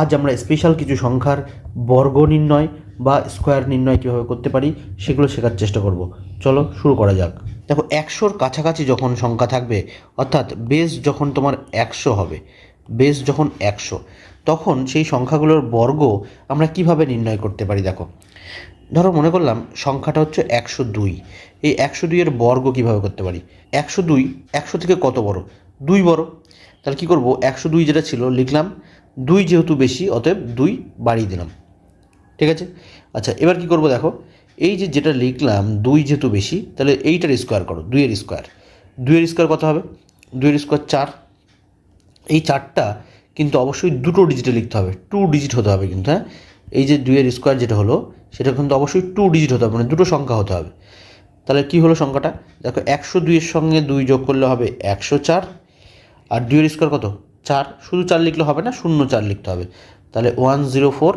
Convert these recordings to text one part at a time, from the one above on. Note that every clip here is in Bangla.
আজ আমরা স্পেশাল কিছু সংখ্যার বর্গ নির্ণয় বা স্কোয়ার নির্ণয় কীভাবে করতে পারি সেগুলো শেখার চেষ্টা করব। চলো শুরু করা যাক। দেখো, একশোর কাছাকাছি যখন সংখ্যা থাকবে, অর্থাৎ বেস যখন তোমার একশো হবে বেস যখন একশো, তখন সেই সংখ্যাগুলোর বর্গ আমরা কীভাবে নির্ণয় করতে পারি দেখো। ধরো মনে করলাম সংখ্যাটা হচ্ছে একশো দুই, এই একশো দুইয়ের বর্গ কীভাবে করতে পারি? একশো দুই, একশো থেকে কত বড়? দুই বড়। তাহলে কী করব? একশো দুই যেটা ছিল, লিখলাম দুই যেহেতু বেশি, অতএব দুই বাড়িয়ে দিলাম। ঠিক আছে? আচ্ছা এবার কি করব দেখো? এই যে যেটা লিখলাম, দুই যেহেতু বেশি, তাহলে এইটার স্কোয়ার করো, দুইয়ের স্কোয়ার দুইয়ের স্কোয়ার কত হবে? দুইয়ের স্কোয়ার চার। এই চারটা কিন্তু অবশ্যই দুটো ডিজিটে লিখতে হবে টু ডিজিট হতে হবে কিন্তু হ্যাঁ? এই যে দুইয়ের স্কোয়ার যেটা হলো, সেটা কিন্তু অবশ্যই টু ডিজিট হতে হবে মানে দুটো সংখ্যা হতে হবে। তাহলে কি হলো সংখ্যাটা? দেখো, একশো দুইয়ের সঙ্গে দুই যোগ করলে হবে একশো চার, আর দুইয়ের স্কোয়ার কত? চার, শুধু চার লিখলে হবে না, শূন্য চার লিখতে হবে। তাহলে one zero four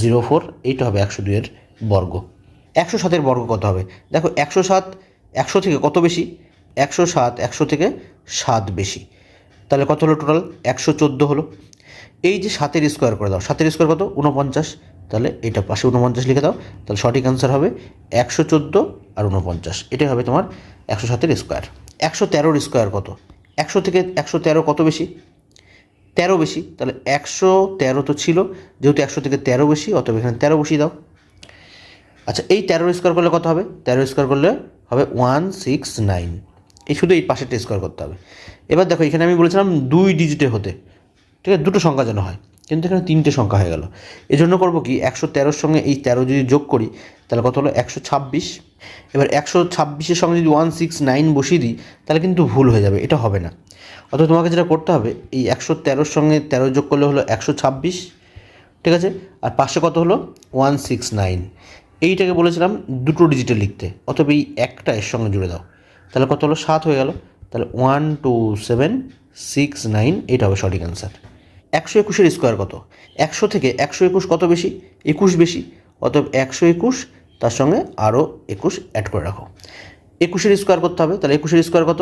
zero four এইটা হবে একশো দুইয়ের বর্গ। একশো সাতের বর্গ কত হবে? দেখো, একশো সাত, একশো থেকে কত বেশি? একশো সাত, একশো থেকে সাত বেশি। তাহলে কত হলো টোটাল একশো চোদ্দ হলো। এই যে সাতের স্কোয়ার করে দাও, সাতের স্কোয়ার কত? উনপঞ্চাশ তাহলে এটা পাশে উনপঞ্চাশ লিখে দাও, তাহলে সঠিক অ্যান্সার হবে একশো চোদ্দ আর উনপঞ্চাশ এটাই হবে তোমার একশো সাতের স্কোয়ার একশো তেরোর স্কোয়ার কত? একশো থেকে একশো তেরো কত বেশি? তেরো বেশি, তাহলে একশো তেরো তো ছিল, যেহেতু একশো থেকে তেরো বেশি, অতএব এখানে তেরো বসিয়ে দাও। আচ্ছা এই তেরো স্কোয়ার করলে কত হবে? তেরো স্কোয়ার করলে হবে ওয়ান সিক্স নাইন এই শুধু এই পাশেরটা স্কোয়ার করতে হবে। এবার দেখো, এখানে আমি বলেছিলাম দুই ডিজিটে হতে। ঠিক আছে, দুটো সংখ্যা যেন হয়, কিন্তু এখানে তিনটে সংখ্যা হয়ে গেল। এই জন্য করব কি, একশো তেরোর সঙ্গে এই তেরো যদি যোগ করি, তাহলে কত হলো? একশো ছাব্বিশ। এবার একশো ছাব্বিশের সঙ্গে যদি ওয়ান সিক্স নাইন বসিয়ে দিই, তাহলে কিন্তু ভুল হয়ে যাবে, এটা হবে না। অথবা তোমাকে যেটা করতে হবে, এই একশো তেরোর সঙ্গে তেরো যোগ করলে হলো একশো ছাব্বিশ, ঠিক আছে? আর পাশে কত হলো? One six nine. এইটাকে বলেছিলাম দুটো ডিজিটে লিখতে অথবা এই একটা এর সঙ্গে জুড়ে দাও। তাহলে কত হলো? সাত হয়ে গেল। তাহলে one two seven six nine এটা হবে সঠিক অ্যান্সার একশো একুশের স্কোয়ার কত? একশো থেকে একশো একুশ কত বেশি? একুশ বেশি। অতএব একশো একুশ, তার সঙ্গে আরও একুশ অ্যাড করে রাখো। একুশের স্কোয়ার করতে হবে। তাহলে একুশের স্কোয়ার কত?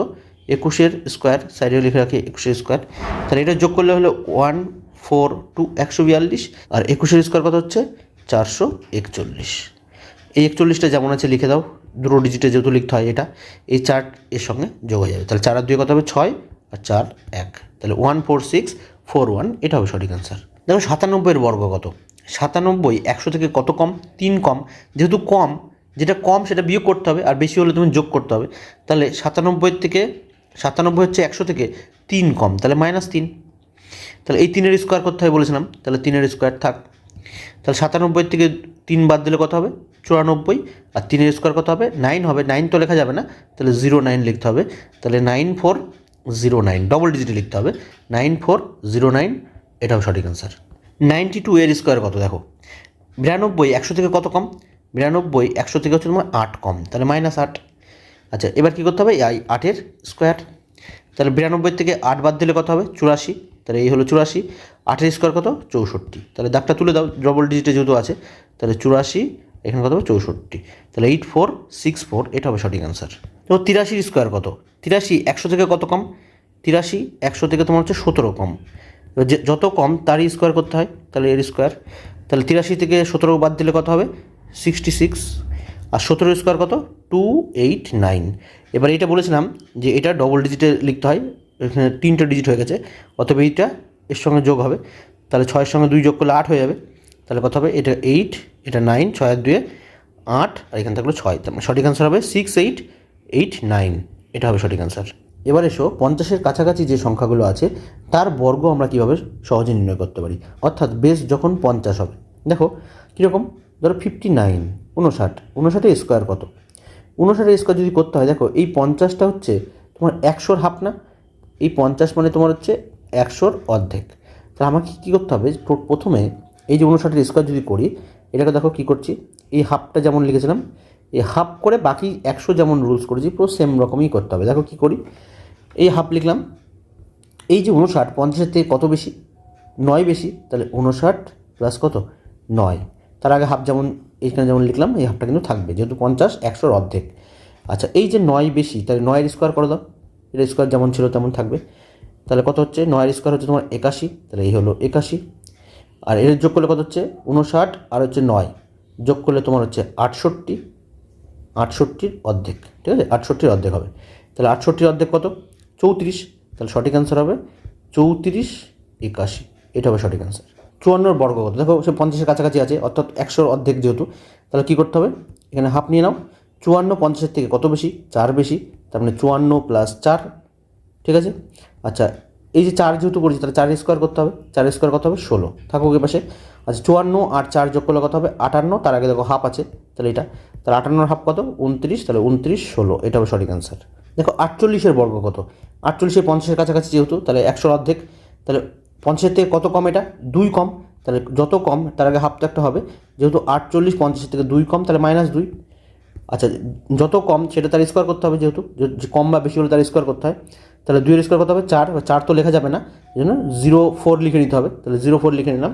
একুশের স্কোয়ার সাইডে লিখে রাখি একুশের স্কোয়ার। তাহলে এটা যোগ করলে হলো ওয়ান, ফোর, টু, একশো বিয়াল্লিশ। আর একুশের স্কোয়ার কত হচ্ছে? চারশো একচল্লিশ। এই একচল্লিশটা যেমন আছে, লিখে দাও। দুটো ডিজিটে যেহেতু লিখতে হয় এটা, এই চার এর সঙ্গে যোগ হয়ে যাবে। তাহলে চার আর দুই কত হবে? ছয় আর চার, এক। তাহলে one, four, six, four, one, এটা হবে সঠিক অ্যান্সার দেখো সাতানব্বইয়ের বর্গ কত? সাতানব্বই একশো থেকে কত কম? তিন কম। যেহেতু কম, যেটা কম সেটা বিয়োগ করতে হবে, আর বেশি হলে তুমি যোগ করতে হবে। তাহলে সাতানব্বই থেকে সাতানব্বই হচ্ছে একশো থেকে তিন কম, তাহলে মাইনাস তিন। তাহলে এই তিনের স্কোয়ার করতে হয় বলেছিলাম? তাহলে তিনের স্কোয়ার থাক। তাহলে সাতানব্বই থেকে তিন বাদ দিলে কত হবে? চুরানব্বই। আর তিনের স্কোয়ার কত হবে? নাইন হবে। নাইন তো লেখা যাবে না। তাহলে জিরো নাইন লিখতে হবে। তাহলে nine four zero nine double ডিজিটে লিখতে হবে। নাইন ফোর জিরো নাইন এটাও সঠিক অ্যান্সার নাইনটি টু এর স্কোয়ার কত? দেখো। বিরানব্বই একশো থেকে কত কম? বিরানব্বই একশো থেকে হচ্ছে তোমার আট কম। তাহলে মাইনাস আট। আচ্ছা এবার কী করতে হবে? এই আটের স্কোয়ার তাহলে বিরানব্বই থেকে আট বাদ দিলে কত হবে? চুরাশি। তাহলে এই হলো চুরাশি। আটের স্কোয়ার কত? চৌষট্টি। তাহলে দাগটা তুলে দাও ডবল ডিজিটে যেহেতু আছে, তাহলে চুরাশি, এখানে কত হবে? চৌষট্টি। তাহলে এইট ফোর সিক্স ফোর এটা হবে সঠিক অ্যান্সার তো তিরাশির স্কোয়ার কত? তিরাশি একশো থেকে কত কম? তিরাশি একশো থেকে তোমার হচ্ছে সতেরো কম। যে, যত কম তারই স্কোয়ার করতে হয়, তাহলে এর স্কোয়ার তাহলে তিরাশি থেকে সতেরো বাদ দিলে কত হবে? সিক্সটি সিক্স আর সতেরো স্কোয়ার কত? টু এইট নাইন এবার এটা বলেছিলাম যে এটা ডবল ডিজিটে লিখতে হয়, এখানে তিনটে ডিজিট হয়ে গেছে, অতএব এইটা এর সঙ্গে যোগ হবে। তাহলে ছয়ের সঙ্গে দুই যোগ করলে আট হয়ে যাবে। তাহলে কত হবে? এটা এইট এটা নাইন ছয় দুয়ে আট, আর এখানে থাকল ছয়। তার মানে সঠিক অ্যান্সার হবে সিক্স এইট এইট নাইন এটা হবে সঠিক অ্যান্সার এবার এসো, পঞ্চাশের কাছাকাছি যে সংখ্যাগুলো আছে, তার বর্গ আমরা কীভাবে সহজে নির্ণয় করতে পারি? অর্থাৎ বেস যখন পঞ্চাশ হবে। দেখো, কীরকম? ধরো ফিফটি নাইন উনষাট উনষাটের স্কোয়ার কত? উনষাটের স্কোয়ার যদি করতে হয়, দেখো এই পঞ্চাশটা হচ্ছে তোমার একশোর হাফ না, এই পঞ্চাশ মানে তোমার হচ্ছে একশোর অর্ধেক। তাহলে আমাকে কী করতে হবে? প্রথমে এই যে উনষাটের স্কোয়ার যদি করি, এটাকে দেখো কী করছি? এই হাফটা যেমন লিখেছিলাম, এই হাফ করে বাকি একশো যেমন রুলস করেছি, পুরো সেম রকমই করতে হবে। দেখো কী করি? এই হাফ লিখলাম, এই যে উনষাট পঞ্চাশের থেকে কত বেশি? নয় বেশি, তাহলে উনষাট প্লাস কত? নয়। তার আগে হাফ যেমন এইখানে যেমন লিখলাম, এই হাফটা কিন্তু থাকবে, যেহেতু পঞ্চাশ, একশোর অর্ধেক। আচ্ছা এই যে নয় বেশি, তাহলে নয়ের স্কোয়ার করে দাও। এটা স্কোয়ার যেমন ছিল তেমন থাকবে। তাহলে কত হচ্ছে? নয়ের স্কোয়ার হচ্ছে তোমার একাশি, তাহলে এই হলো একাশি। আর এর যোগ করলে কত হচ্ছে? উনষাট আর হচ্ছে নয়। যোগ করলে তোমার হচ্ছে আটষট্টি, আটষট্টির অর্ধেক, ঠিক আছে? আটষট্টির অর্ধেক হবে। তাহলে আটষট্টির অর্ধেক কত? চৌত্রিশ। তাহলে সঠিক অ্যান্সার হবে চৌত্রিশ একাশি। এটা হবে সঠিক অ্যান্সার চুয়ান্নর বর্গ কত? দেখো, সে পঞ্চাশের কাছাকাছি আছে, অর্থাৎ একশোর অর্ধেক যেহেতু, তাহলে কী করতে হবে? এখানে হাফ নিয়ে নাও। চুয়ান্ন পঞ্চাশের থেকে কত বেশি? চার বেশি, তার মানে চুয়ান্ন প্লাস চার, ঠিক আছে? আচ্ছা এই যে চার যেহেতু করেছি, তাহলে চার স্কোয়ার করতে হবে। চার স্কোয়ার কত হবে? ষোলো। থাকুক পাশে। আচ্ছা চুয়ান্ন আর চার যোগ করলে কত হবে? আটান্ন, তার আগে দেখো হাফ আছে, তাহলে এটা। তাহলে আটান্নর হাফ কত? উনত্রিশ, তাহলে উনত্রিশ, ষোলো। এটা হবে সঠিক অ্যান্সার দেখো, আটচল্লিশের বর্গ কত? আটচল্লিশের পঞ্চাশের কাছাকাছি যেহেতু, তাহলে একশোর অর্ধেক, তাহলে পঞ্চাশের থেকে কত কম এটা? দুই কম। তাহলে যত কম, তার আগে হাফ তো একটা হবে। যেহেতু আটচল্লিশ, পঞ্চাশের থেকে দুই কম, তাহলে মাইনাস দুই। আচ্ছা যত কম, সেটা তার স্কোয়ার করতে হবে যেহেতু। কম বা বেশি হলে তার স্কোয়ার করতে হয়। তাহলে দুইয়ের স্কোয়ার করতে হবে? চার। চার তো লেখা যাবে না। এই জন্য জিরো ফোর লিখে নিতে হবে। তাহলে জিরো ফোর লিখে নিলাম।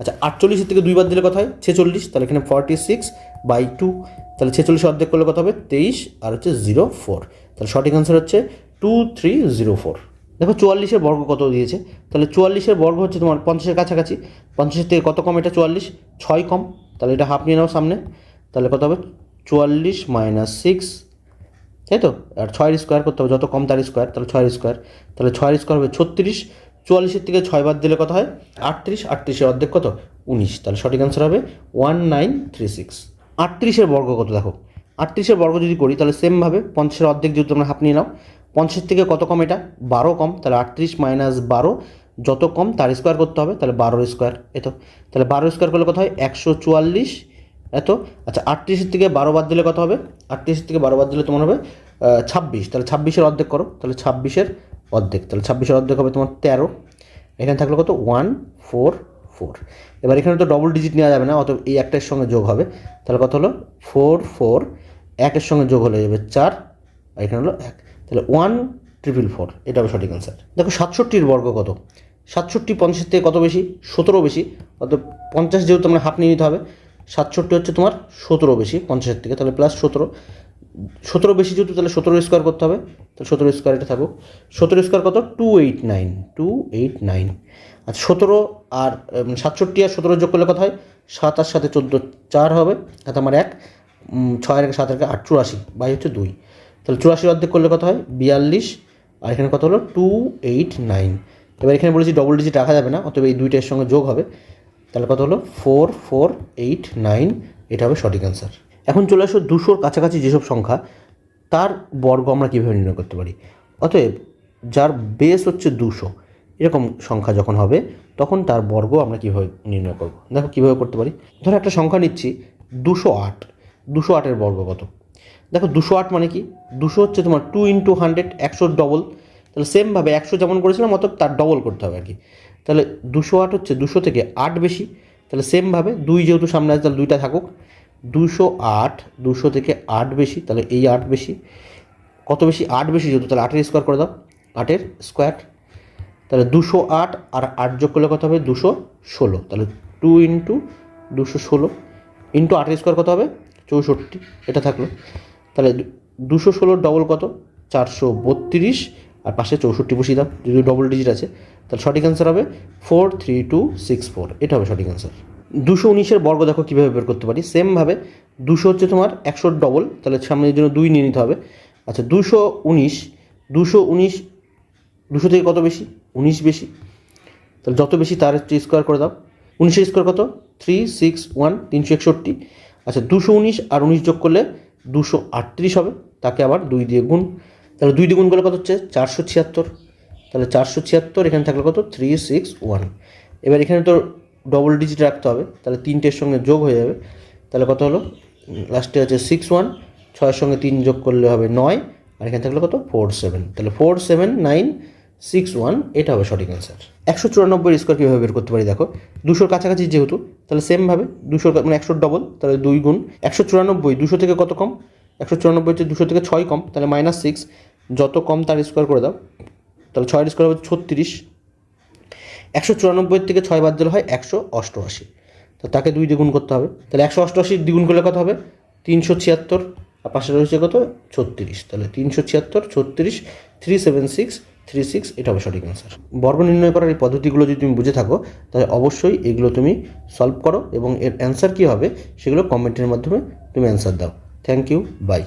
আচ্ছা আটচল্লিশের থেকে দুইবার দিলে কথা হয়? ছেচল্লিশ। তাহলে এখানে ফর্টি সিক্স বাই টু তাহলে ছেচল্লিশ অর্ধেক করলে কত হবে? তেইশ। আর হচ্ছে জিরো ফোর তাহলে সঠিক অ্যান্সার হচ্ছে টু থ্রি জিরো ফোর দেখো চুয়াল্লিশের বর্গ কত দিয়েছে? তাহলে চুয়াল্লিশের বর্গ হচ্ছে তোমার পঞ্চাশের কাছাকাছি। পঞ্চাশের থেকে কত কম এটা? চুয়াল্লিশ। ছয় কম। তাহলে এটা হাফ নিয়ে নাও সামনে। তাহলে কত হবে? চুয়াল্লিশ মাইনাস সিক্স তাই তো? আর ছয়ের স্কোয়ার করতে হবে। যত কম তার স্কোয়ার তাহলে ছয়ের স্কোয়ার তাহলে ছয়ের স্কোয়ার হবে ছত্রিশ। চুয়াল্লিশের থেকে ছয় বাদ দিলে কত হয়? আটত্রিশ। আটত্রিশের অর্ধেক কত? উনিশ। তাহলে সঠিক অ্যান্সার হবে ওয়ান নাইন থ্রি সিক্স আটত্রিশের বর্গ কত? দেখো। আটত্রিশের বর্গ যদি করি, তাহলে সেমভাবে পঞ্চাশের অর্ধেক যেহেতু তোমরা হাফ নিয়ে নাও পঞ্চাশের থেকে কত কম এটা? বারো কম, তাহলে আটত্রিশ মাইনাস বারো, যত কম তার স্কোয়ার করতে হবে, তাহলে বারোর স্কোয়ার এত তাহলে বারো স্কোয়ার করলে কত হয়? একশো চুয়াল্লিশ এত আচ্ছা আটত্রিশের থেকে বারো বাদ দিলে কত হবে? আটত্রিশের থেকে বারো বাদ দিলে তোমার হবে ছাব্বিশ। তাহলে ছাব্বিশের অর্ধেক করো, তাহলে ছাব্বিশের অর্ধেক, তাহলে ছাব্বিশের অর্ধেক হবে তোমার তেরো। এখানে থাকলে কত? One, four four. এবার এখানে তো ডবল ডিজিট নেওয়া যাবে না অত এই একটার সঙ্গে যোগ হবে। তাহলে কত হলো? ফোর ফোর, একের সঙ্গে যোগ হলে যাবে চার, আর এখানে হলো এক। তাহলে ওয়ান ট্রিপল ফোর এটা হবে সঠিক অ্যান্সার দেখো সাতষট্টির বর্গ কত? সাতষট্টি পঞ্চাশ থেকে কত বেশি? সতেরো বেশি। অর্থাৎ পঞ্চাশ যেহেতু তোমরা হাফ নিয়ে নিতে হবে, সাতষট্টি হচ্ছে তোমার সতেরো বেশি, পঞ্চাশের থেকে। তাহলে প্লাস সতেরো। সতেরো বেশি যেহেতু, তাহলে সতেরো স্কোয়ার করতে হবে। তাহলে সতেরো স্কোয়ার এটা থাকুক। সতেরো স্কোয়ার কত? Two eight nine two eight nine আর সতেরো আর সাতষট্টি আর সতেরো যোগ করলে কত হয়? সাত আর সাথে চোদ্দ চার হবে। হাতে আমার এক ছয় রেখে সাত রেখে আট চুরাশি। বাই হচ্ছে দুই। তাহলে চুরাশি অর্ধেক করলে কত হয়? বিয়াল্লিশ। আর এখানে কত হলো? Two eight nine. এবার এখানে বলেছি ডবল ডিজিট রাখা যাবে না, অতএব এই দুইটার সঙ্গে যোগ হবে। তাহলে কত হলো? Four four, eight, nine. এটা হবে সঠিক অ্যান্সার এখন চলে আসো দুশোর কাছাকাছি যেসব সংখ্যা, তার বর্গ আমরা কীভাবে নির্ণয় করতে পারি? অতএব যার বেস হচ্ছে দুশো, এরকম সংখ্যা যখন হবে, তখন তার বর্গ আমরা কীভাবে নির্ণয় করব? দেখো কীভাবে করতে পারি। ধরো একটা সংখ্যা নিচ্ছি, দুশো আট। দুশো আটের বর্গ কত? দেখো দুশো আট মানে কি? দুশো হচ্ছে তোমার টু ইন্টু হান্ড্রেড একশোর ডবল তাহলে সেমভাবে একশো যেমন করেছিলাম অত তার ডবল করতে হবে আর কি তাহলে দুশো আট হচ্ছে দুশো থেকে আট বেশি। তাহলে সেমভাবে দুই যেহেতু সামনে আছে, তাহলে দুইটা থাকুক। দুশো আট, দুশো থেকে আট বেশি, তাহলে এই আট বেশি। কত বেশি? আট বেশি যেহেতু, তাহলে আটের স্কোয়ার করে দাও। আটের স্কোয়ার তাহলে দুশো আট আর আট যোগ করলে কত হবে? দুশো ষোলো। তাহলে টু ইন্টু দুশো ষোলো। ইন্টু আটের স্কোয়ার কত হবে? চৌষট্টি। এটা থাকল। তাহলে দুশো ষোলোর ডবল কত? চারশো বত্রিশ। আর পাশে চৌষট্টি বসিয়ে দাও, যদি ডবল ডিজিট আছে। তাহলে সঠিক অ্যান্সার হবে four three two six four এটা হবে সঠিক অ্যান্সার দুশো উনিশের বর্গ দেখো কীভাবে বের করতে পারি? সেমভাবে দুশো হচ্ছে তোমার একশোর ডবল তাহলে সামনের জন্য দুই নিয়ে নিতে হবে। আচ্ছা দুশো উনিশ দুশো উনিশ, দুশো থেকে কত বেশি? উনিশ বেশি। তাহলে যত বেশি তার হচ্ছে স্কোয়ার করে দাও। উনিশের স্কোয়ার কত? থ্রি সিক্স ওয়ান তিনশো একষট্টি। আচ্ছা দুশো উনিশ আর উনিশ যোগ করলে দুশো আটত্রিশ হবে, তাকে আবার দুই দিয়ে গুণ। তাহলে দুই দিয়ে গুণ করলে কত হচ্ছে? চারশো ছিয়াত্তর। তাহলে চারশো ছিয়াত্তর, এখানে থাকলে কত? Three six one. এবার এখানে তো ডবল ডিজিট রাখতে হবে, তাহলে তিনটের সঙ্গে যোগ হয়ে যাবে। তাহলে কত হলো? লাস্টে হচ্ছে সিক্স ওয়ান, ছয়ের সঙ্গে তিন যোগ করলে হবে নয়, আর এখানে থাকলে কত? Four seven. তাহলে four seven nine six one, এটা হবে সঠিক অ্যান্সার একশো চুরানব্বই স্কোয়ার কীভাবে বের করতে পারি দেখো? দুশোর কাছাকাছি যেহেতু, তাহলে সেমভাবে দুশোর মানে একশোর ডবল তাহলে দুই গুণ একশো চুরানব্বই, দুশো থেকে কত কম? একশো চুরানব্বই হচ্ছে দুশো থেকে ছয় কম, তাহলে মাইনাস সিক্স যত কম তার স্কোয়ার করে দাও, তাহলে ছয়ের স্কোয়ার হবে ছত্রিশ। একশো চুরানব্বই থেকে ছয় বাদ দিলে হয় একশো অষ্টআশি। তো তাকে দুই দ্বিগুণ করতে হবে। তাহলে একশো অষ্টআশি দ্বিগুণ করলে কত হবে? তিনশো ছিয়াত্তর, আর পাশে রয়েছে কত? ছত্রিশ। তাহলে তিনশো ছিয়াত্তর, ছত্রিশ three seven six three six, এটা হবে সঠিক অ্যান্সার বর্গ নির্ণয় করার এই পদ্ধতিগুলো যদি তুমি বুঝে থাকো, তাহলে অবশ্যই এগুলো তুমি সলভ করো এবং এর অ্যান্সার কী হবে, সেগুলো কমেন্টের মাধ্যমে তুমি অ্যান্সার দাও. Thank you by